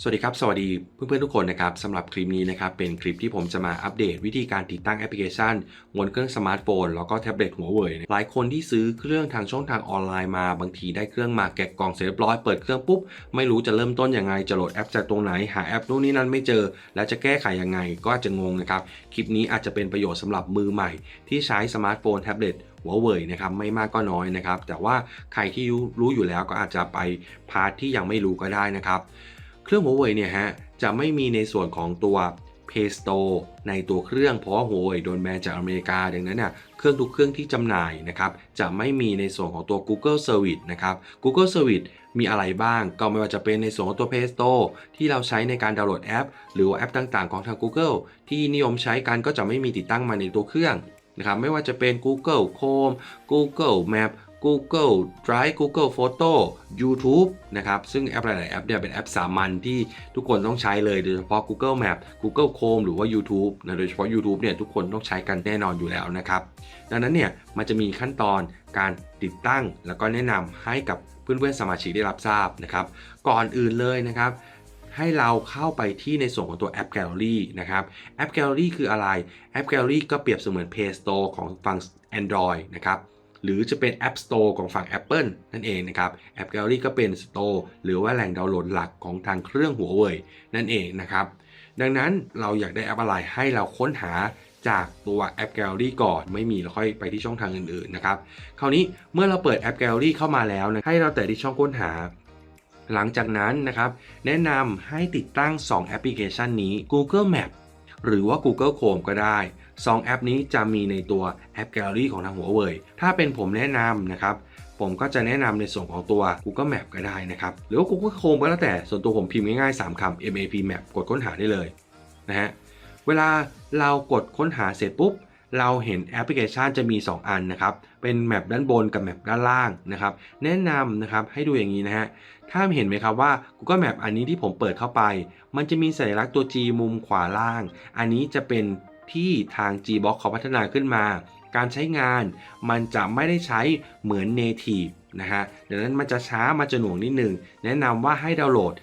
สวัสดีครับ สวัสดีเพื่อนๆทุกคนนะครับสำหรับคลิปนี้นะครับเป็นคลิปที่ผมจะมาอัปเดตวิธีการติดตั้งแอปพลิเคชันบนเครื่องสมาร์ทโฟนแล้วก็แท็บเล็ตหัวเว่ยหลายคนที่ซื้อเครื่องทางช่องทางออนไลน์มาบางทีได้เครื่องมาแกะกล่องเสร็จเรียบร้อยเปิดเครื่องปุ๊บไม่รู้จะเริ่มต้นยังไงจะโหลดแอปจากตรงไหนหาแอปนู่นนี่นั่นไม่เจอ แล้วจะแก้ไขยังไงก็อาจจะงงนะครับคลิปนี้อาจจะเป็นประโยชน์สำหรับมือใหม่ ที่ใช้สมาร์ทโฟนแท็บเล็ตหัวเว่ยนะครับไม่มากก็น้อยนะครับแต่ว่าใครที่รู้อยู่แล้วก็อาจจะไปพาร์ทที่ยังไม่รู้ก็ได้นะครับ เครื่องหัวเว่ยเนี่ยฮะจะไม่มีในส่วนของตัว Play Store ในตัวเครื่องเพราะหัวเว่ยโดนแบนจากอเมริกา ดังนั้นเนี่ยเครื่องทุกเครื่องที่จำหน่ายนะครับจะไม่มีในส่วนของตัว Google Service นะครับ Google Service มีอะไรบ้าง ก็ไม่ว่าจะเป็นในส่วนของตัว Play Store ที่เราใช้ในการดาวน์โหลดแอป หรือว่าแอปต่างๆ ของทาง Google ที่นิยมใช้กันก็จะไม่มีติดตั้งมาในตัวเครื่องนะครับไม่ว่าจะเป็น Google Chrome Google Map Google Drive Google Photo YouTube นะครับ ซึ่งแอปหลาย ๆ แอปเนี่ยเป็นแอปสามัญที่ทุกคนต้องใช้เลย โดยเฉพาะ Google Map Google Chrome หรือว่า YouTube นะโดยเฉพาะ YouTube เนี่ยทุกคนต้องใช้กันแน่นอนอยู่แล้วนะครับ ดังนั้นเนี่ยมันจะมีขั้นตอนการติดตั้ง แล้วก็แนะนำให้กับเพื่อน ๆ สมาชิกได้รับทราบนะครับ ก่อนอื่นเลยนะครับให้เราเข้าไปที่ในส่วนของตัวแอป Gallery นะครับ แอป Gallery คืออะไร แอป Gallery ก็เปรียบเสมือน Play Store ของฝั่ง Android นะครับ หรือจะเป็น App Store ของฝั่ง Apple นั่นเองนะครับแอป Gallery ก็เป็น Store หรือว่าแหล่งดาวน์โหลดหลักของทางเครื่องหัวเว่ยนั่นเองนะครับ ดังนั้นเราอยากได้แอปอะไรให้เราค้นหาจากตัวแอป Gallery ก่อนไม่มีเราค่อยไปที่ช่องทางอื่นๆนะครับ คราวนี้เมื่อเราเปิดแอป Gallery เข้ามาแล้วนะให้เราแต่ที่ช่องค้นหา หลังจากนั้นนะครับ แนะนำให้ติดตั้ง 2 แอปพลิเคชันนี้ Google Map หรือว่า Google Chrome ก็ได้ 2 แอปนี้จะมีในตัวแอป Gallery ของทางหัวเว่ยถ้าเป็นผมแนะนำนะครับผมก็จะแนะนำในส่วนของตัว Google Map ก็ได้นะครับ หรือว่า Google Chrome ก็แล้วแต่ส่วนตัวผมพิมพ์ง่ายๆ 3คำ map map กดค้นหาได้เลยนะฮะเวลาเรากดค้นหาเสร็จปุ๊บ เราเห็นแอปพลิเคชันจะมี 2 อันนะครับ เป็นแมปด้านบนกับแมปด้านล่างนะครับ แนะนำนะครับให้ดูอย่างนี้นะฮะถ้าเห็นไหมครับว่า Google Map อันนี้ที่ผมเปิดเข้าไป มันจะมีสัญลักษณ์ตัว G มุมขวาล่าง อันนี้จะเป็น ที่ทาง Gbox เขาพัฒนาขึ้นมา การใช้งานมันจะไม่ได้ใช้เหมือน Native นะฮะดังนั้นมันจะช้ามันจะหน่วงนิดนึง แนะนำว่าให้ดาวน์โหลด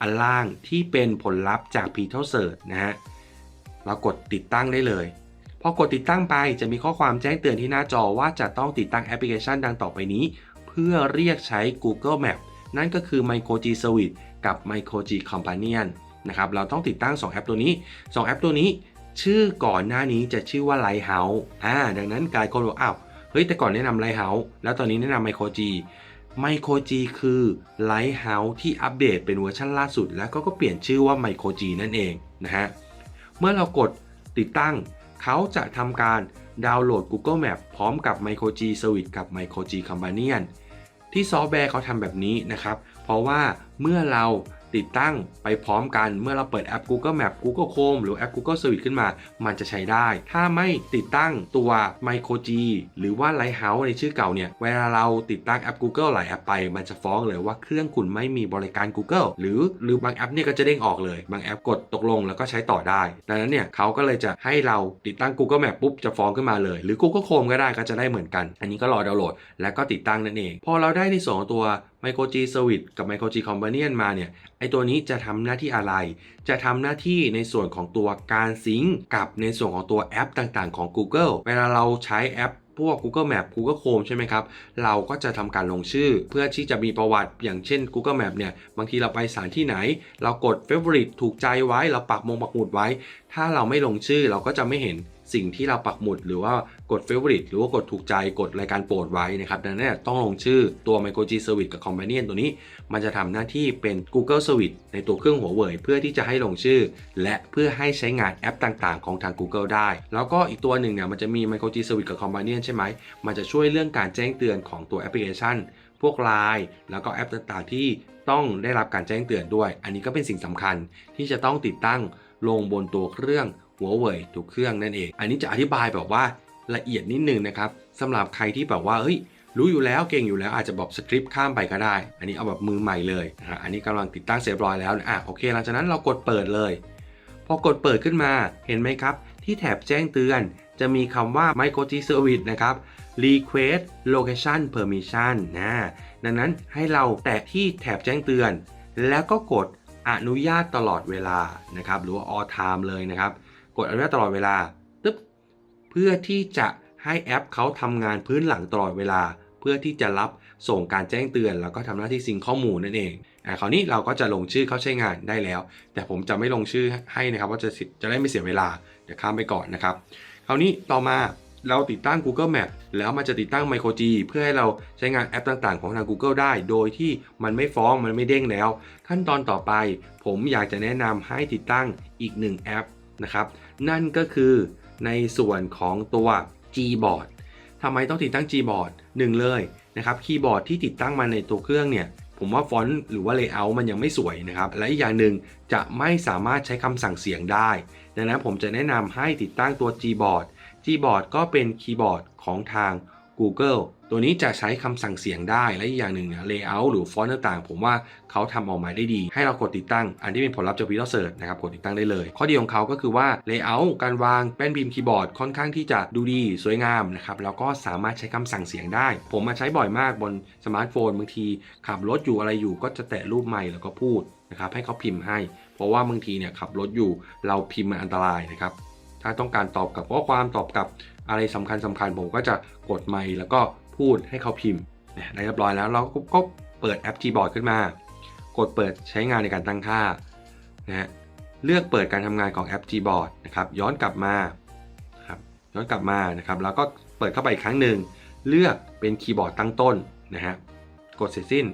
อันล่างที่เป็นผลลัพธ์จาก p t e l Search นะฮะเรากดติดตั้งได้เลยพอกดติดตั้งไปจะมีข้อความแจ้งเตือนที่หน้าจอว่าจะต้องติดตั้งแอปพลิเคชันดังต่อไปนี้ เพื่อเรียกใช้ Google Map นั่นก็คือ Micro G Service กับ Micro G Companion นะครับเราต้องติดตั้ง 2 แอปตัวนี้ 2 แอปตัวนี้ ชื่อก่อนหน้านี้จะชื่อว่า Lighthouse อ่าดังนั้นกายคนบอกอ้าวเฮ้ยแต่ก่อนแนะนำ Lighthouse แล้วตอนนี้แนะนำ Micro G Micro G คือ Lighthouse ที่อัปเดตเป็นเวอร์ชันล่าสุด แล้วก็ก็เปลี่ยนชื่อว่า Micro G นั่นเองนะฮะเมื่อเรากดติดตั้ง เขาจะทำการดาวน์โหลด Google Map พร้อมกับ Micro G Service กับ Micro G Companion ที่ซอฟต์แวร์เขาทำแบบนี้นะครับ เพราะว่าเมื่อเรา ติดตั้งไปพร้อมกันเมื่อเราเปิดแอป Google Map Google Chrome หรือแอป Google Service ขึ้นมา มันจะใช้ได้ ถ้าไม่ติดตั้งตัว Micro G หรือว่า Lighthouse ในชื่อเก่าเนี่ย เวลาเราติดตั้งแอป Google หลายแอปไปมันจะฟ้องเลยว่าเครื่องคุณไม่มีบริการ Google หรือหรือบางแอปเนี่ยก็จะเด้งออกเลย บางแอปกดตกลงแล้วก็ใช้ต่อได้ ดังนั้นเนี่ยเขาก็เลยจะให้เราติดตั้ง Google Map ปุ๊บจะฟ้องขึ้นมาเลย หรือ Google Chrome ก็ได้ก็จะได้เหมือนกัน อันนี้ก็รอดาวน์โหลด แล้วก็ติดตั้งนั่นเอง พอเราได้ในส่วนของตัว Micro G Service กับ Micro G Companion มาเนี่ยไอตัวนี้จะทำหน้าที่อะไร จะทำหน้าที่ในส่วนของตัวการซิงก์กับในส่วนของตัวแอปต่างๆของ Google เวลาเราใช้แอปพวก Google Map Google Chrome ใช่ไหมครับ เราก็จะทำการลงชื่อ เพื่อที่จะมีประวัติอย่างเช่น Google Map เนี่ย บางทีเราไปสถานที่ไหน เรากด Favorite ถูกใจไว้ เราปักมงปักหมุดไว้ ถ้าเราไม่ลงชื่อเราก็จะไม่เห็น สิ่งที่เราปักหมุดหรือว่ากด Favorite หรือว่ากดถูกใจกดรายการโปรดไว้นะครับดังนั้นต้องลงชื่อตัว Micro G Service กับ Companion ตัวนี้ มันจะทำหน้าที่เป็น Google Service ในตัวเครื่องหัวเว่ยเพื่อที่จะให้ลงชื่อ และเพื่อให้ใช้งานแอปต่างๆ ของทาง Google ได้ แล้วก็อีกตัวหนึ่งเนี่ยมันจะมี Micro G Service กับ Companion ใช่ไหมมันจะช่วยเรื่องการแจ้งเตือนของตัวแอปพลิเคชัน พวก Line แล้วก็แอปต่างๆ ที่ต้องได้รับการแจ้งเตือนด้วย อันนี้ก็เป็นสิ่งสำคัญที่จะต้องติดตั้งลงบนตัวเครื่อง หัวเว่ยทุกเครื่องนั่นเอง อันนี้จะอธิบายแบบว่าละเอียดนิดนึงนะครับสำหรับใครที่แบบว่าเฮ้ยรู้อยู่แล้วเก่งอยู่แล้วอาจจะแบบสคริปต์ข้ามไปก็ได้ อันนี้เอาแบบมือใหม่เลยนะฮะอันนี้กำลังติดตั้งเสร็จเรียบร้อยแล้วอะโอเค หลังจากนั้นเรากดเปิดเลย พอกดเปิดขึ้นมาเห็นไหมครับ ที่แถบแจ้งเตือน จะมีคำว่า Micro G Service นะครับ Request Location Permission นะดังนั้นให้เราแตะที่แถบแจ้งเตือน แล้วก็กดอนุญาตตลอดเวลานะครับหรือว่า all time เลยนะครับ กดอนุญาตตลอดเวลาตึ๊บเพื่อที่จะให้แอปเขาทำงานพื้นหลังตลอดเวลา เพื่อที่จะรับส่งการแจ้งเตือน แล้วก็ทำหน้าที่ซิงข้อมูลนั่นเองอ่าคราวนี้เราก็จะลงชื่อเข้าใช้งานได้แล้ว แต่ผมจะไม่ลงชื่อให้นะครับว่าจะจะได้ไม่เสียเวลาเดี๋ยวข้ามไปก่อนนะครับ คราวนี้ต่อมาเราติดตั้ง Google Map แล้วมันจะติดตั้ง Micro G เพื่อให้เราใช้งานแอปต่างๆ ของทาง Google ได้ โดยที่มันไม่ฟ้องมันไม่เด้งแล้ว ขั้นตอนต่อไป ผมอยากจะแนะนำให้ติดตั้งอีกหนึ่งแอป นะครับ นั่นก็คือในส่วนของตัว Gboard ทำไมต้องติดตั้ง Gboard หนึ่งเลยนะครับคีย์บอร์ดที่ติดตั้งมาในตัวเครื่องเนี่ยผมว่าฟอนต์หรือว่าเลเยอร์มันยังไม่สวยนะครับ และอีกอย่างหนึ่งจะไม่สามารถใช้คำสั่งเสียงได้ ดังนั้นผมจะแนะนำให้ติดตั้งตัว Gboard Gboard ก็เป็นคีย์บอร์ดของทาง Google ตัวนี้จะใช้คำสั่งเสียงได้และอีกอย่างหนึ่งเนี่ย Layout หรือฟอนต์ต่างๆ ผมว่าเขาทำออกมาได้ดี ให้เรากดติดตั้ง อันที่เป็นผลลัพธ์จาก Windows Search นะครับกดติดตั้งได้เลย ข้อดีของเขาก็คือว่า Layout การวางแป้นพิมพ์คีย์บอร์ดค่อนข้างที่จะดูดีสวยงามนะครับแล้วก็สามารถใช้คำสั่งเสียงได้ ผมมาใช้บ่อยมากบนสมาร์ทโฟนบางที ขับรถอยู่อะไรอยู่ก็จะแตะรูปไมค์แล้วก็พูดนะครับให้เขาพิมพ์ให้ เพราะว่าบางทีเนี่ยขับรถอยู่เราพิมพ์มันอันตรายนะครับ ถ้าต้องการตอบกับข้อความตอบกับอะไรสำคัญสำคัญผมก็จะกดไมค์แล้วก็พูดให้เขาพิมพ์นะได้เรียบร้อยแล้วเราก็เปิดแอป Gboard ขึ้นมา กดเปิดใช้งานในการตั้งค่านะฮะเลือกเปิดการทำงานของแอป Gboard นะครับย้อนกลับมาครับย้อนกลับมานะครับแล้วก็เปิดเข้าไปอีกครั้งหนึ่งเลือกเป็นคีย์บอร์ดตั้งต้นนะฮะกดเสร็จสิ้น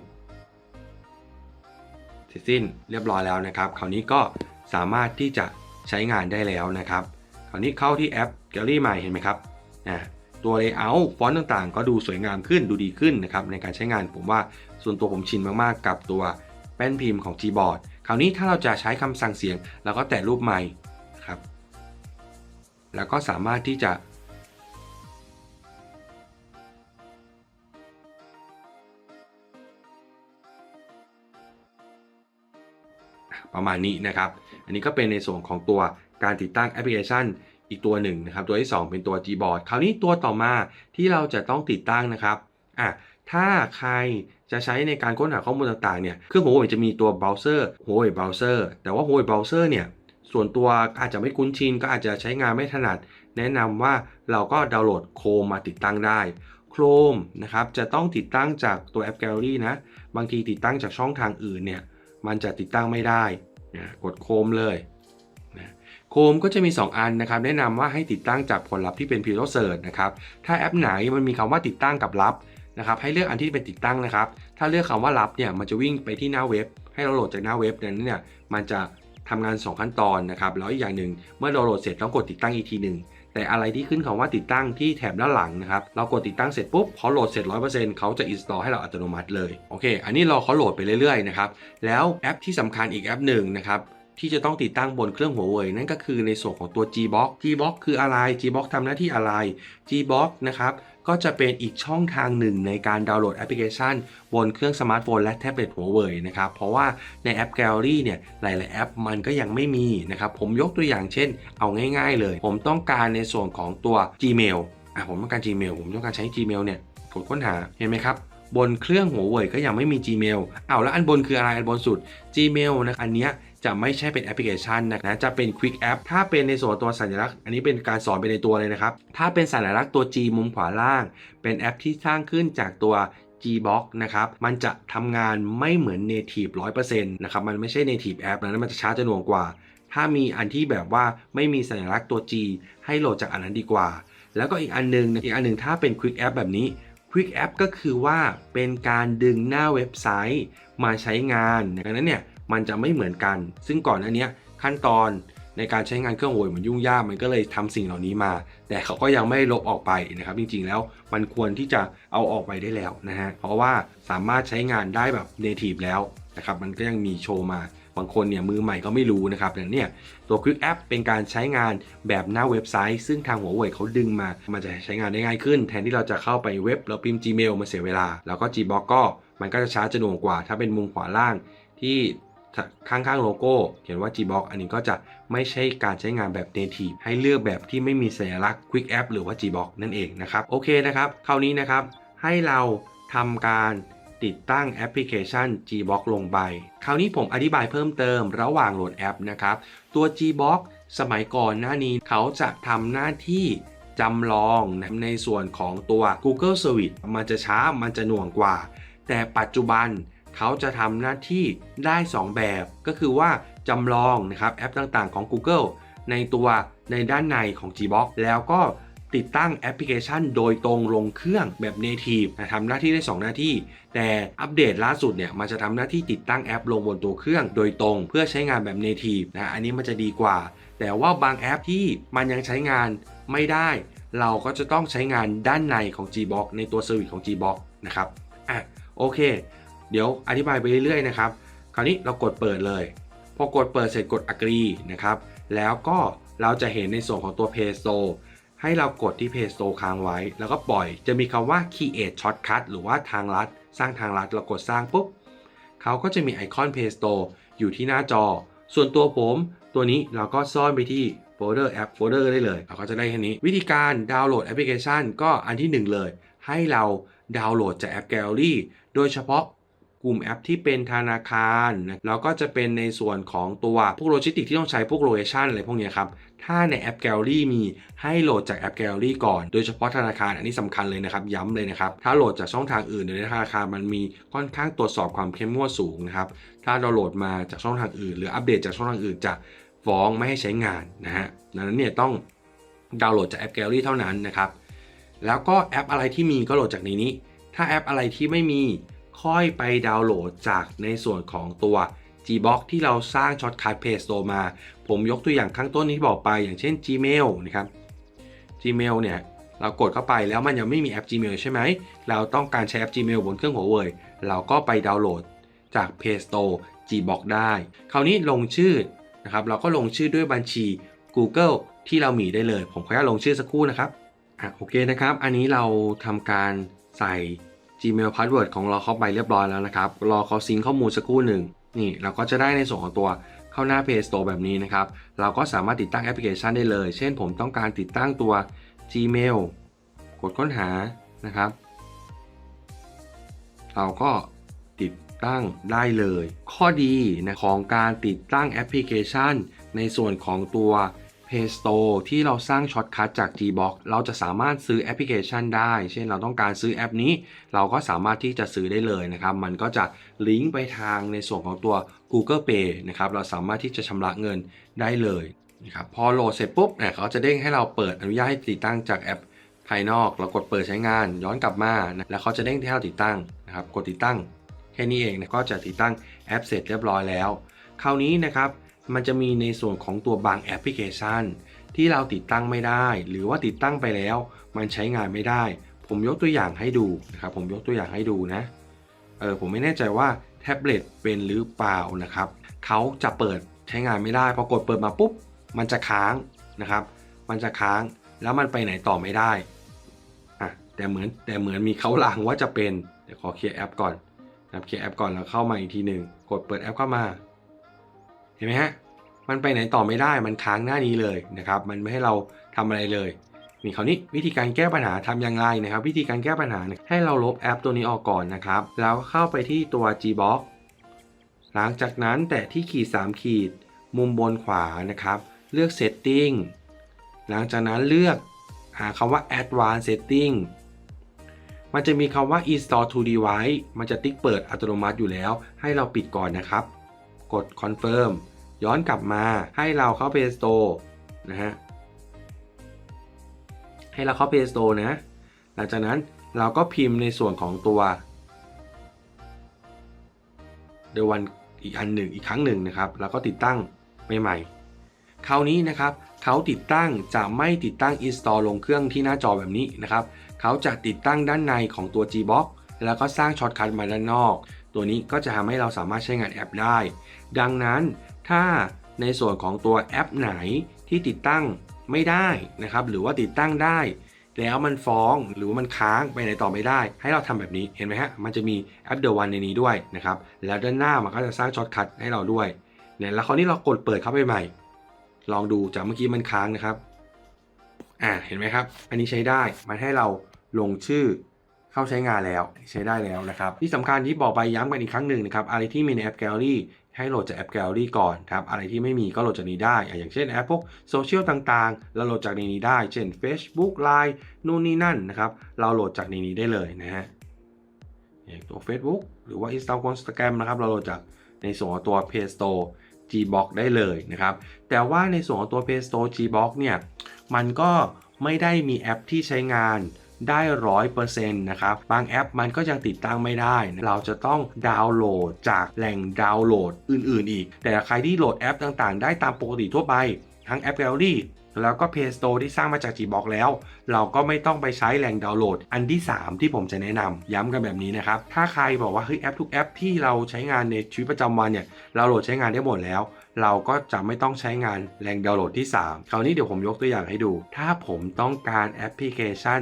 เสร็จสิ้นเรียบร้อยแล้วนะครับ คราวนี้ก็สามารถที่จะใช้งานได้แล้วนะครับ อนนี้เข้าที่แอป Gallery ใหม่เห็นไหมครับตัว Layout ฟอนต์ต่างๆ ก็ดูสวยงามขึ้นดูดีขึ้นนะครับในการใช้งานผมว่าส่วนตัวผมชินมากๆ กับตัวแป้นพิมพ์ของ Gboard คราวนี้ถ้าเราจะใช้คำสั่งเสียงเราก็แตะรูปไมค์ครับ แล้วก็สามารถที่จะ ประมาณนี้นะครับ อันนี้ก็เป็นในส่วนของตัวการติดตั้งแอปพลิเคชันอีกตัวหนึ่งนะครับ ตัวที่ 2 เป็นตัว Gboard คราวนี้ตัวต่อมาที่เราจะต้องติดตั้งนะครับอะถ้าใครจะใช้ในการค้นหาข้อมูลต่างๆเนี่ยเครื่องหัวเว่ยจะมีตัวเบราว์เซอร์หัวเว่ยเบราว์เซอร์แต่ว่าหัวเว่ยเบราว์เซอร์เนี่ยส่วนตัวอาจจะไม่คุ้นชินก็อาจจะใช้งานไม่ถนัด แนะนำว่าเราก็ดาวน์โหลดโคมมาติดตั้งได้โครมนะครับจะต้องติดตั้งจากตัวแอป Gallery นะ บางทีติดตั้งจากช่องทางอื่นเนี่ยมันจะติดตั้งไม่ได้ นะกดโคมเลยนะโคมก็จะมี 2 อันนะครับ แนะนำว่าให้ติดตั้งจากผลลัพธ์ที่เป็น p ิโ o เซิร์ชนะครับ ถ้าแอปไหนมันมีคำว่าติดตั้งกับลับนะครับ ให้เลือกอันที่เป็นติดตั้งนะครับ ถ้าเลือกคำว่าลับเนี่ยมันจะวิ่งไปที่หน้าเว็บ ให้เราโหลดจากหน้าเว็บนั้นเนี่ยมันจะทำงาน 2 ขั้นตอนนะครับ แล้วอีกอย่างหนึ่งเมื่อเราโหลดเสร็จต้องกดติดตั้งอีกทีหนึ่ง แต่อะไรที่ขึ้นคำว่าติดตั้งที่แถบด้านหลังนะครับ เรากดติดตั้งเสร็จปุ๊บเขาโหลดเสร็จ 100%เขาจะอินสตอลให้เราอัตโนมัติเลย โอเค อันนี้เราเขาโหลดไปเรื่อยๆนะครับ แล้วแอปที่สำคัญอีกแอปหนึ่งนะครับ ที่จะต้องติดตั้งบนเครื่องหัวเว่ยนั่นก็คือในส่วนของตัว Gbox Gbox คืออะไร Gbox ทำหน้าที่อะไร Gbox นะครับก็จะเป็นอีกช่องทางหนึ่งในการดาวน์โหลดแอปพลิเคชัน บนเครื่องสมาร์ทโฟนและแท็บเล็ตหัวเว่ยนะครับ เพราะว่าในแอป Gallery เนี่ยหลาย ๆ แอปมันก็ยังไม่มีนะครับ ผมยกตัวอย่างเช่น เอาง่าย ๆ เลย ผมต้องการในส่วนของตัว Gmail อะผมต้องการ Gmail ผมต้องการใช้ Gmail เนี่ยกดค้นหาเห็นไหมครับบนเครื่องหัวเว่ยก็ยังไม่มี Gmail เอาแล้วอันบนคืออะไรอันบนสุด Gmail นะอันเนี้ย จะไม่ใช่เป็นแอปพลิเคชันนะจะเป็น Quick App ถ้าเป็นในส่วนตัวสัญลักษณ์ อันนี้เป็นการสอนไปในตัวเลยนะครับ ถ้าเป็นสัญลักษณ์ตัว G มุมขวาล่าง เป็นแอปที่สร้างขึ้นจากตัว Gbox นะครับ มันจะทำงานไม่เหมือน native 100%นะครับ มันไม่ใช่ native app นะมันจะช้าจะหน่วงกว่า ถ้ามีอันที่แบบว่าไม่มีสัญลักษณ์ตัว G ให้โหลดจากอันนั้นดีกว่า แล้วก็อีกอันหนึงอีกอันหนึงถ้าเป็น Quick App แบบนี้ Quick App ก็คือว่าเป็นการดึงหน้าเว็บไซต์มาใช้งานดังนั้นเนี่ย มันจะไม่เหมือนกัน ซึ่งก่อนอันเนี้ขั้นตอนในการใช้งานเครื่องโวยมันยุ่งยากมันก็เลยทำสิ่งเหล่านี้มา แต่เขาก็ยังไม่ลบออกไปนะครับ จริงๆแล้วมันควรที่จะเอาออกไปได้แล้วนะฮะเพราะว่าสามารถใช้งานได้แบบ native แล้วนะครับมันก็ยังมีโชว์มาบางคนเนี่ยมือใหม่ก็ไม่รู้นะครับแต่เนี่ยตัว Quick App เป็นการใช้งานแบบหน้าเว็บไซต์ ซึ่งทางหัวเว่ยเขาดึงมา มันจะใช้งานได้ง่ายขึ้น แทนที่เราจะเข้าไปเว็บแล้วพิมพ์ Gmail มาเสียเวลา แล้วก็ Gbox ก็มันก็จะช้าจะหน่วงกว่า ถ้าเป็นมุมขวาล่างที่ ข้างๆโลโก้เขียนว่า Gbox อันนี้ก็จะไม่ใช่การใช้งานแบบ native ให้เลือกแบบที่ไม่มีสัญลักษณ์ Quick App หรือว่า Gbox นั่นเองนะครับโอเคนะครับคราวนี้นะครับให้เราทำการติดตั้งแอปพลิเคชัน Gbox ลงไป คราวนี้ผมอธิบายเพิ่มเติมระหว่างโหลดแอปนะครับ ตัว Gbox สมัยก่อนหน้านี้เขาจะทำหน้าที่จำลองในส่วนของตัว Google Service มันจะช้ามันจะหน่วงกว่า แต่ปัจจุบัน เขาจะทำหน้าที่ได้ 2 แบบ ก็คือว่าจำลองนะครับแอปต่างๆของ Google ในตัวในด้านในของ Gbox แล้วก็ติดตั้งแอปพลิเคชันโดยตรงลงเครื่องแบบ Native นะทำหน้าที่ได้ 2 หน้าที่ แต่อัปเดตล่าสุดเนี่ยมันจะทำหน้าที่ติดตั้งแอปลงบนตัวเครื่องโดยตรง เพื่อใช้งานแบบ Native นะอันนี้มันจะดีกว่า แต่ว่าบางแอปที่มันยังใช้งานไม่ได้ เราก็จะต้องใช้งานด้านในของ Gbox ในตัวเซอร์วิสของ Gbox นะครับอะโอเค เดี๋ยวอธิบายไปเรื่อยๆนะครับ คราวนี้เรากดเปิดเลย พอกดเปิดเสร็จกด agree นะครับ แล้วก็เราจะเห็นในส่วนของตัว Play Store ให้เรากดที่ Play Store ค้างไว้ แล้วก็ปล่อย จะมีคำว่า create shortcut หรือว่าทางลัด สร้างทางลัด เรากดสร้างปุ๊บเขาก็จะมีไอคอน Play Store อยู่ที่หน้าจอ ส่วนตัวผมตัวนี้เราก็ซ่อนไปที่โฟลเดอร์แอปโฟลเดอร์ได้เลย เราก็จะได้แค่นี้ วิธีการดาวน์โหลดแอปพลิเคชันก็อันที่หนึ่งเลย ให้เราดาวน์โหลดจากแอป Gallery โดยเฉพาะ ลุ่มแอปที่เป็นธนาคารนะแล้วก็จะเป็นในส่วนของตัวพวกโลจิสติกที่ต้องใช้พวกโลเคชันอะไรพวกนี้ครับถ้าในแอป Gallery มีให้โหลดจากแอป Gallery ก่อนโดยเฉพาะธนาคารอันนี้สำคัญเลยนะครับย้ำเลยนะครับ ถ้าโหลดจากช่องทางอื่นในธนาคารมันมีค่อนข้างตรวจสอบความเข้มงวดสูงนะครับถ้าเราโหลดมาจากช่องทางอื่น หรืออัปเดตจากช่องทางอื่นจะฟ้องไม่ให้ใช้งานนะฮะดังนั้นเนี่ยต้องดาวน์โหลดจากแอป Gallery เท่านั้นนะครับแล้วก็แอปอะไรที่มีก็โหลดจากในนี้ ถ้าแอปอะไรที่ไม่มี ค่อยไปดาวน์โหลดจากในส่วนของตัว Gbox ที่เราสร้างช็อตคัท Play Store มา ผมยกตัวอย่างข้างต้นนี้ที่บอกไป อย่างเช่น Gmail นะครับ Gmail เนี่ยเรากดเข้าไปแล้วมันยังไม่มีแอป Gmail ใช่ไหม เราต้องการใช้แอป Gmail บนเครื่องหัวเว่ยเราก็ไปดาวน์โหลดจาก Play Store Gbox ได้ คราวนี้ลงชื่อนะครับ เราก็ลงชื่อด้วยบัญชี Google ที่เรามีได้เลย ผมขออนุญาตลงชื่อสักครู่นะครับ อะโอเคนะครับ อันนี้เราทำการใส่ Gmail Password ของเราเข้าไปเรียบร้อยแล้วนะครับ รอเขาซิงข้อมูลสักครู่หนึ่ง นี่เราก็จะได้ในส่วนของตัวเข้าหน้า Play Store แบบนี้นะครับ เราก็สามารถติดตั้งแอปพลิเคชันได้เลย เช่นผมต้องการติดตั้งตัว Gmail กดค้นหานะครับ เราก็ติดตั้งได้เลย ข้อดีนะของการติดตั้งแอปพลิเคชัน ในส่วนของตัว Play Store ที่เราสร้างช็อตคัทจาก Gbox เราจะสามารถซื้อแอปพลิเคชันได้ เช่นเราต้องการซื้อแอปนี้ เราก็สามารถที่จะซื้อได้เลยนะครับ มันก็จะลิงก์ไปทางในส่วนของตัว Google Pay นะครับ เราสามารถที่จะชำระเงินได้เลยนะครับ พอโหลดเสร็จปุ๊บเนี่ยเขาจะเด้งให้เราเปิดอนุญาตให้ติดตั้งจากแอปภายนอก เรากดเปิดใช้งาน ย้อนกลับมานะแล้วเขาจะเด้งให้เราติดตั้งนะครับ กดติดตั้งแค่นี้เองนะก็จะติดตั้งแอปเสร็จเรียบร้อยแล้ว คราวนี้นะครับ มันจะมีในส่วนของตัวบางแอปพลิเคชัน ที่เราติดตั้งไม่ได้ หรือว่าติดตั้งไปแล้ว มันใช้งานไม่ได้ ผมยกตัวอย่างให้ดูนะครับผมยกตัวอย่างให้ดูนะเออผมไม่แน่ใจว่าแท็บเล็ตเป็นหรือเปล่านะครับเขาจะเปิดใช้งานไม่ได้พอกดเปิดมาปุ๊บ มันจะค้างนะครับ มันจะค้างแล้วมันไปไหนต่อไม่ได้อะแต่เหมือนแต่เหมือนมีเขาลางว่าจะเป็นเดี๋ยวขอเคลียร์แอปก่อนนับเคลียร์แอปก่อนแล้วเข้ามาอีกทีหนึ่งกดเปิดแอปเข้ามา เห็นไหมฮะ มันไปไหนต่อไม่ได้ มันค้างหน้านี้เลยนะครับ มันไม่ให้เราทำอะไรเลย นี่คราวนี้วิธีการแก้ปัญหาทำอย่างไรนะครับ วิธีการแก้ปัญหาให้เราลบแอปตัวนี้ออกก่อนนะครับ แล้วเข้าไปที่ตัว Gbox หลังจากนั้นแตะที่ขีด 3 ขีด มุมบนขวานะครับ เลือก Setting หลังจากนั้นเลือกหาคำว่า Advanced Setting มันจะมีคำว่า Install to Device มันจะติ๊กเปิดอัตโนมัติอยู่แล้ว ให้เราปิดก่อนนะครับ กด Confirm ย้อนกลับมาให้เราเข้า Play Store นะฮะ ให้เราเข้า Play Store นะ หลังจากนั้นเราก็พิมพ์ในส่วนของตัว The One อีกอันหนึ่งอีกครั้งหนึ่งนะครับ แล้วก็ติดตั้งใหม่ๆ คราวนี้นะครับเขาติดตั้งจะไม่ติดตั้ง install ลงเครื่องที่หน้าจอแบบนี้นะครับเขาจะติดตั้งด้านในของตัว Gbox แล้วก็สร้างช็อตคัทมาด้านนอก ตัวนี้ก็จะทำให้เราสามารถใช้งานแอปได้ ดังนั้นถ้าในส่วนของตัวแอปไหนที่ติดตั้งไม่ได้นะครับ หรือว่าติดตั้งได้ แล้วมันฟ้องหรือว่ามันค้างไปไหนต่อไม่ได้ ให้เราทำแบบนี้เห็นไหมฮะมันจะมีแอป The One ในนี้ด้วยนะครับแล้วด้านหน้ามันก็จะสร้างช็อตคัทให้เราด้วยเนี่ยแล้วคราวนี้เรากดเปิดเข้าไปใหม่ ลองดูจากเมื่อกี้มันค้างนะครับอ่าเห็นไหมครับ อันนี้ใช้ได้มันให้เราลงชื่อเข้าใช้งานแล้วใช้ได้แล้วนะครับ ที่สำคัญที่บอกไปย้ำกันอีกครั้งหนึ่งนะครับอะไรที่มีในแอป Gallery ให้โหลดจากแอป Gallery ก่อนครับอะไรที่ไม่มีก็โหลดจากนี้ได้อะอย่างเช่นแอปพวกโซเชียลต่างๆ เราโหลดจากในนี้ได้ เช่น Facebook Line นู่นนี่นั่นนะครับ เราโหลดจากในนี้ได้เลยนะฮะอย่างตัว Facebook หรือว่า Instagram นะครับ เราโหลดจากในส่วนของตัว Play Store Gbox ได้เลยนะครับ แต่ว่าในส่วนของตัว Play Store Gbox เนี่ย มันก็ไม่ได้มีแอปที่ใช้งาน ได้ร้อยเปอร์เซ็นต์นะครับ บางแอปมันก็ยังติดตั้งไม่ได้ เราจะต้องดาวน์โหลดจากแหล่งดาวน์โหลดอื่นๆ อีก แต่ใครที่โหลดแอปต่างๆ ได้ตามปกติทั่วไป ทั้งแอป Gallery แล้วก็ Play Store ที่สร้างมาจาก Gbox แล้ว เราก็ไม่ต้องไปใช้แหล่งดาวน์โหลด อันที่ 3 ที่ผมจะแนะนำย้ำกันแบบนี้นะครับ ถ้าใครบอกว่าเฮ้ยแอปทุกแอปที่เราใช้งานในชีวิตประจำวันเนี่ยเราโหลดใช้งานได้หมดแล้ว เราก็จะไม่ต้องใช้งานแหล่งดาวน์โหลดที่ 3 คราวนี้เดี๋ยวผมยกตัวอย่างให้ดู ถ้าผมต้องการแอปพลิเคชัน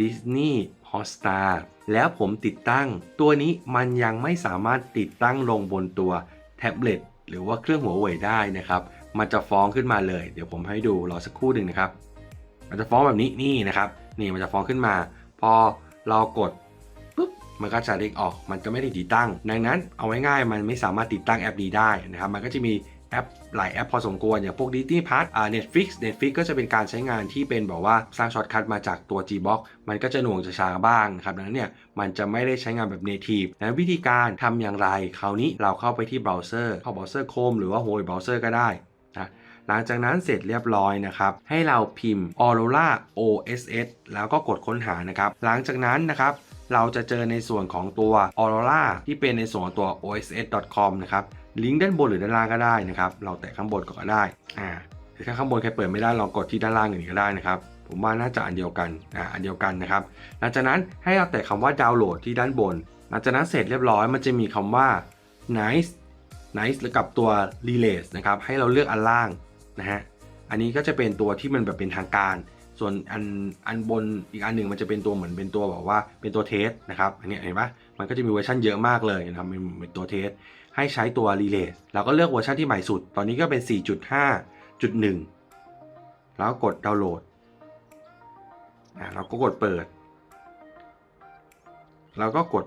Disney Hotstar แล้วผมติดตั้ง ตัวนี้มันยังไม่สามารถติดตั้งลงบนตัวแท็บเล็ตหรือว่าเครื่องหัวเว่ยได้นะครับ มันจะฟ้องขึ้นมาเลย เดี๋ยวผมให้ดูรอสักครู่หนึ่งนะครับ มันจะฟ้องแบบนี้นี่นะครับ นี่มันจะฟ้องขึ้นมา พอเรากดปุ๊บมันก็จะเด้งออก มันก็ไม่ได้ติดตั้ง ดังนั้นเอาไว้ง่ายๆมันไม่สามารถติดตั้งแอปนี้ได้นะครับ มันก็จะมี แอปหลายแอปพอสมควรอย่างพวก Disney Plus อ่า Netflix Netflix ก็จะเป็นการใช้งานที่เป็นแบบว่าสร้างช็อตคัทมาจากตัว Gbox มันก็จะหน่วงจะช้าบ้างนะครับดังนั้นเนี่ยมันจะไม่ได้ใช้งานแบบ native นะวิธีการทำอย่างไร คราวนี้เราเข้าไปที่เบราว์เซอร์เข้าเบราว์เซอร์ Chrome หรือว่า Holy Browser ก็ได้นะหลังจากนั้นเสร็จเรียบร้อยนะครับ ให้เราพิมพ์ Aurora OSS แล้วก็กดค้นหานะครับ หลังจากนั้นนะครับเราจะเจอในส่วนของตัว Aurora ที่เป็นในส่วนตัว oss.com นะครับ ลิงก์ด้านบนหรือด้านล่างก็ได้นะครับ เราแตะข้างบนก่อนก็ได้อ่าถ้าข้างบนใครเปิดไม่ได้ลองกดที่ด้านล่างอื่นก็ได้นะครับ ผมว่าน่าจะอันเดียวกันอ่าอันเดียวกันนะครับ หลังจากนั้นให้เราแตะคำว่าดาวน์โหลดที่ด้านบน หลังจากนั้นเสร็จเรียบร้อยมันจะมีคำว่า nice nice กับตัว release นะครับ ให้เราเลือกอันล่างนะฮะ อันนี้ก็จะเป็นตัวที่มันแบบเป็นทางการ ส่วนอันอันบนอีกอันหนึ่งมันจะเป็นตัวเหมือนเป็นตัวแบบว่าเป็นตัวเทสนะครับ อันนี้เห็นปะมันก็จะมีเวอร์ชันเยอะมากเลยนะครับเป็นเป็นตัวเทสให้ใช้ตัว Relay เราก็เลือกเวอร์ชันที่ใหม่สุด ตอนนี้ก็เป็น 4.5.1 แล้วกดดาวน์โหลดอ่าเราก็กดเปิดแล้วก็กด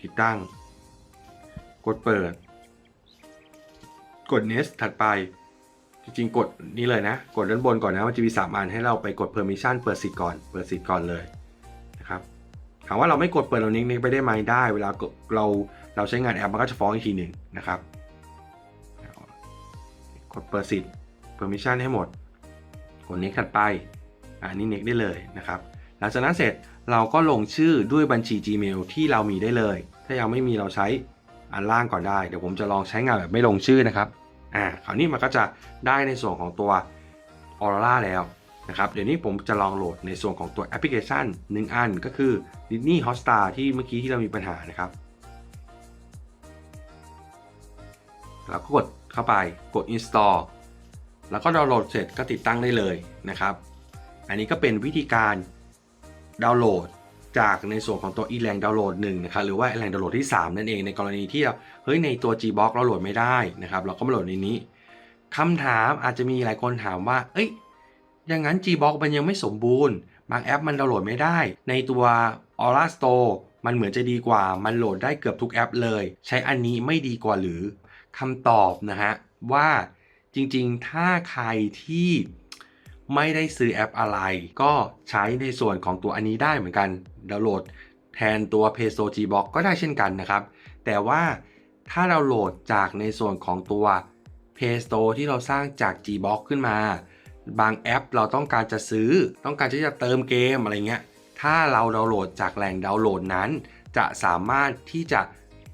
ติดตั้ง กดเปิด กด next ถัดไป จริงๆ กดนี่เลยนะ กดด้านบนก่อนนะ มันจะมี 3 อันให้เราไปกด permission เปิดสิทธิ์ก่อน เปิดสิทธิ์ก่อนเลย ถามว่าเราไม่กดเปิดเราเน็กไปได้ไหมได้ เวลาเราเราใช้งานแอปมันก็จะฟ้องอีกทีหนึ่งนะครับกดเปิดสิทธิ์ permission ให้หมดกด next ถัดไปอันนี้ next ได้เลยนะครับ หลังจากนั้นเสร็จเราก็ลงชื่อด้วยบัญชี Gmail ที่เรามีได้เลย ถ้ายังไม่มีเราใช้อันล่างก่อนได้ เดี๋ยวผมจะลองใช้งานแบบไม่ลงชื่อนะครับอ่าคราวนี้มันก็จะได้ในส่วนของตัว Aurora แล้ว นะครับเดี๋ยวนี้ผมจะลองโหลดในส่วนของตัวแอปพลิเคชันหนึ่งอันก็คือ Disney Hotstar ที่เมื่อกี้ที่เรามีปัญหานะครับเราก็กดเข้าไปกด install แล้วก็ดาวน์โหลดเสร็จก็ติดตั้งได้เลยนะครับ อันนี้ก็เป็นวิธีการดาวน์โหลดจากในส่วนของตัว e แรงดาวน์โหลด1นะครับหรือว่าแรงดาวน์โหลดที่ 3 นั่นเองในกรณีที่เราเฮ้ยในตัว Gbox เราโหลดไม่ได้นะครับ เราก็มาโหลดในนี้คำถามอาจจะมีหลายคนถามว่า เอ้ย อย่างนั้น Gbox มันยังไม่สมบูรณ์ บางแอปมันดาวน์โหลดไม่ได้ ในตัว Aura Store มันเหมือนจะดีกว่า มันโหลดได้เกือบทุกแอปเลย ใช้อันนี้ไม่ดีกว่าหรือคำตอบนะฮะ ว่าจริงๆ ถ้าใครที่ไม่ได้ซื้อแอปอะไร ก็ใช้ในส่วนของตัวอันนี้ได้เหมือนกันดาวน์โหลดแทนตัว p a y s t o r e Gbox ก็ได้เช่นกันนะครับ แต่ว่าถ้าเราโหลดจากในส่วนของตัว Play Store ที่เราสร้างจาก Gbox ขึ้นมา บางแอปเราต้องการจะซื้อ ต้องการที่จะเติมเกมอะไรเงี้ย ถ้าเราดาวน์โหลดจากแหล่งดาวน์โหลดนั้น จะสามารถที่จะ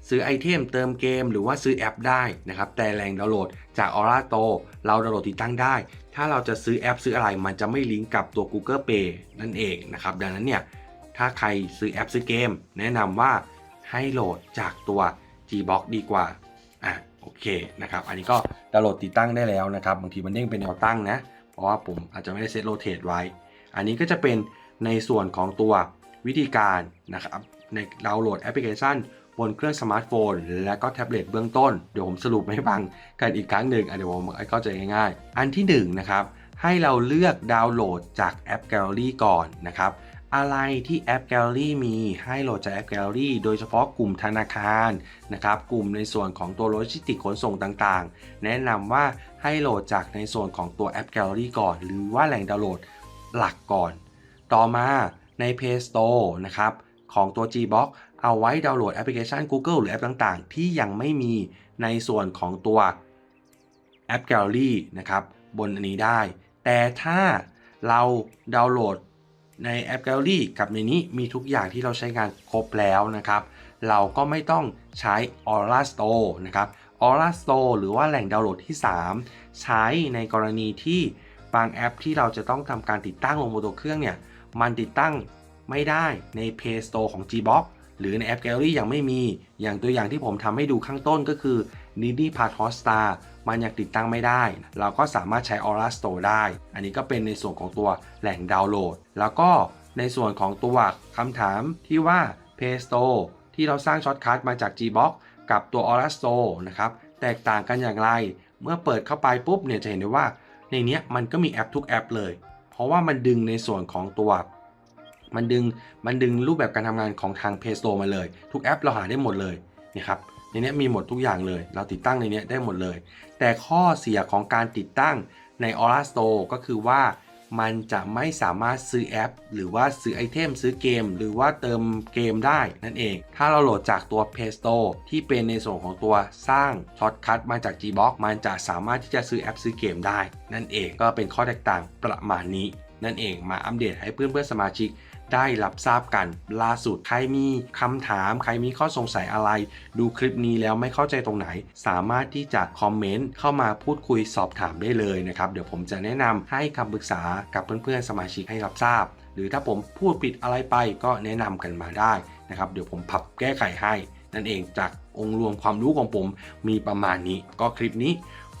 ซื้อไอเทมเติมเกมหรือว่าซื้อแอปได้นะครับ แต่แหล่งดาวน์โหลดจาก Aura s t o r เราดาวน์โหลดติดตั้งได้ ถ้าเราจะซื้อแอปซื้ออะไรมันจะไม่ลิงก์กับตัว Google Play นั่นเองนะครับ ดังนั้นเนี่ย ถ้าใครซื้อแอปซื้อเกม แนะนำว่าให้โหลดจากตัว Gbox ดีกว่า อะโอเคนะครับ อันนี้ก็ดาวน์โหลดติดตั้งได้แล้วนะครับ บางทีมันเด้งเป็นแนวตั้งนะ เพราะว่าผมอาจจะไม่ได้เซตโรเตทไว้ อันนี้ก็จะเป็นในส่วนของตัววิธีการนะครับในดาวน์โหลดแอปพลิเคชันบนเครื่องสมาร์ทโฟน และก็แท็บเล็ตเบื้องต้น เดี๋ยวผมสรุปให้ฟังกันอีกครั้งหนึ่งเดี๋ยวผมเข้าใจง่ายๆ อันที่1นงนะครับให้เราเลือกดาวน์โหลดจากแอปแกลเลอรี่ก่อนนะครับ อะไรที่แอป Gallery มีให้โหลดจากแอป Gallery โดยเฉพาะกลุ่มธนาคารนะครับกลุ่มในส่วนของตัวโลจิสติกขนส่งต่างๆ แนะนำว่าให้โหลดจากในส่วนของตัวแอป Gallery ก่อน หรือว่าแหล่งดาวน์โหลดหลักก่อน ต่อมาใน Play Store นะครับของตัว Gbox เอาไว้ดาวน์โหลดแอปพลิเคชัน Google หรือแอปต่างๆ ที่ยังไม่มีในส่วนของตัวแอป Gallery นะครับบนอันนี้ได้ แต่ถ้าเราดาวน์โหลด ในแอป Gallery กับในนี้มีทุกอย่างที่เราใช้งานครบแล้วนะครับ เราก็ไม่ต้องใช้ Aura Store นะครับ Aura Store หรือว่าแหล่งดาวน์โหลดที่ 3 ใช้ในกรณีที่บางแอปที่เราจะต้องทำการติดตั้งลงบนตัวเครื่องเนี่ย มันติดตั้งไม่ได้ใน Play Store ของ Gbox หรือในแอป Gallery ยังไม่มี อย่างตัวอย่างที่ผมทำให้ดูข้างต้นก็คือ n i d y p a t h o t Star มันยังติดตั้งไม่ได้ เราก็สามารถใช้ Aura Store ได้ อันนี้ก็เป็นในส่วนของตัวแหล่งดาวน์โหลด แล้วก็ในส่วนของตัวคำถามที่ว่า Play Store ที่เราสร้างช็อตคัทมาจาก Gbox กับตัว Aura Store นะครับ แตกต่างกันอย่างไร เมื่อเปิดเข้าไปปุ๊บเนี่ยจะเห็นได้ว่า ในนี้มันก็มีแอปทุกแอปเลย เพราะว่ามันดึงในส่วนของตัวมันดึงมันดึงรูปแบบการทำงานของทาง Play Store มาเลย ทุกแอปเราหาได้หมดเลยนี่ครับ ในนี้มีหมดทุกอย่างเลย เราติดตั้งในนี้ได้หมดเลย แต่ข้อเสียของการติดตั้งใน Aura Store ก็คือว่ามันจะไม่สามารถซื้อแอป หรือว่าซื้อไอเทมซื้อเกม หรือว่าเติมเกมได้นั่นเอง ถ้าเราโหลดจากตัว Play Store ที่เป็นในส่วนของตัวสร้างช็อตคัทมาจาก Gbox มันจะสามารถที่จะซื้อแอปซื้อเกมได้ นั่นเองก็เป็นข้อแตกต่างประมาณนี้ นั่นเองมาอัปเดตให้เพื่อนๆสมาชิก ได้รับทราบกันล่าสุด ใครมีคำถาม ใครมีข้อสงสัยอะไร ดูคลิปนี้แล้วไม่เข้าใจตรงไหน สามารถที่จะคอมเมนต์เข้ามาพูดคุยสอบถามได้เลยนะครับ เดี๋ยวผมจะแนะนำให้คำปรึกษากับเพื่อนๆสมาชิกให้รับทราบ หรือถ้าผมพูดผิดอะไรไปก็แนะนำกันมาได้นะครับ เดี๋ยวผมปรับแก้ไขให้นั่นเองจากองค์รวมความรู้ของผมมีประมาณนี้ ก็คลิปนี้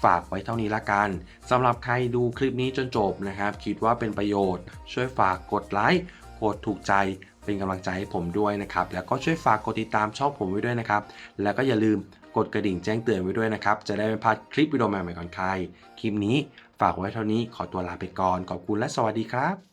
ฝากไว้เท่านี้ละกันสำหรับใครดูคลิปนี้จนจบนะครับ คิดว่าเป็นประโยชน์ ช่วยฝากกดไลค์ กดถูกใจเป็นกำลังใจให้ผมด้วยนะครับ แล้วก็ช่วยฝากกดติดตามช่องผมไว้ด้วยนะครับ แล้วก็อย่าลืมกดกระดิ่งแจ้งเตือนไว้ด้วยนะครับ จะได้ไม่พลาดคลิปวิดีโอใหม่ๆก่อนใคร คลิปนี้ฝากไว้เท่านี้ขอตัวลาไปก่อน ขอบคุณและสวัสดีครับ